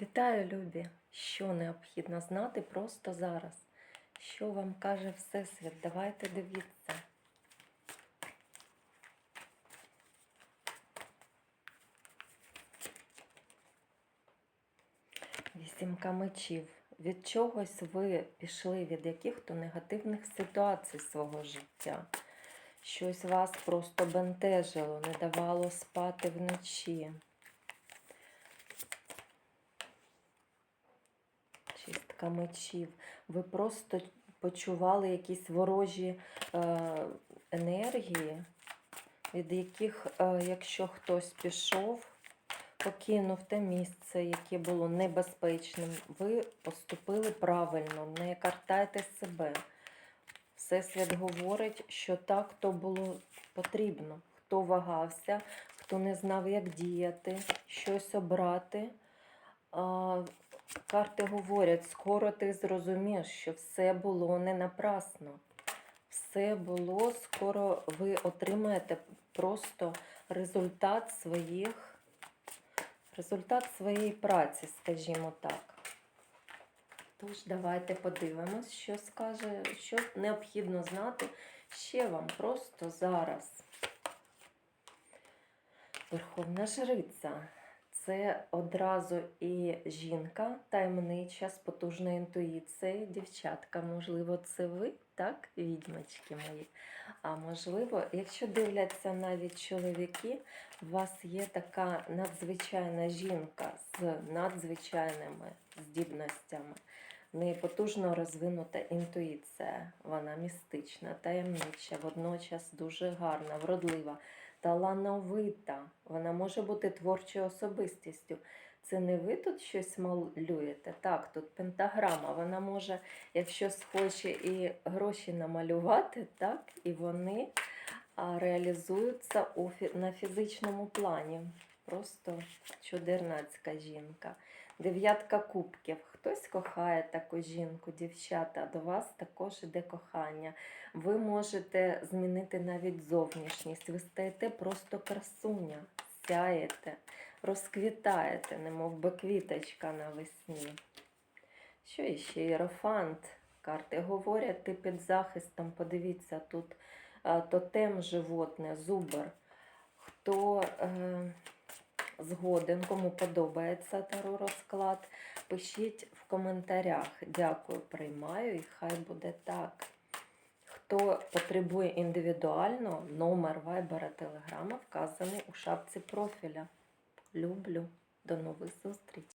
Вітаю, любі! Що необхідно знати просто зараз? Що вам каже Всесвіт? Давайте дивіться. Вісімка мечів. Від чогось ви пішли від яких-то негативних ситуацій свого життя. Щось вас просто бентежило, не давало спати вночі. Чистка мечів. Ви просто почували якісь ворожі е, енергії, від яких, е, якщо хтось пішов, покинув те місце, яке було небезпечним, ви поступили правильно, не картайте себе. Всесвіт говорить, що так то було потрібно. Хто вагався, хто не знав, як діяти, щось обрати. Карти говорять, скоро ти зрозумієш, що все було не напрасно. Все було, скоро ви отримаєте просто результат своїх, результат своєї праці, скажімо так. Тож, давайте подивимось, що скаже, що необхідно знати ще вам просто зараз. Верховна Жриця. Це одразу і жінка таємнича з потужною інтуїцією. Дівчатка, можливо, це ви, так, відьмачки мої. А можливо, якщо дивляться навіть чоловіки, у вас є така надзвичайна жінка з надзвичайними здібностями. В неї потужно розвинута інтуїція. Вона містична, таємнича, водночас дуже гарна, вродлива, талановита. Вона може бути творчою особистістю. Це не ви тут щось малюєте. Так, тут пентаграма. Вона може, якщо схоче, і гроші намалювати, так, і вони реалізуються на фізичному плані. Просто чудернацька жінка. Дев'ятка кубків. Хтось кохає таку жінку, дівчата. До вас також іде кохання. Ви можете змінити навіть зовнішність. Ви стаєте просто красуня, сяєте, розквітаєте, немов би квіточка навесні. Що іще? Єрофант. Карти говорять, ти під захистом. Подивіться, тут е, тотем животне, зубр. Хто е, згоден, кому подобається таро розклад, пишіть в коментарях. Дякую, приймаю і хай буде так. Хто потребує індивідуально, номер вайбера телеграма вказаний у шапці профіля. Люблю. До нових зустрічей!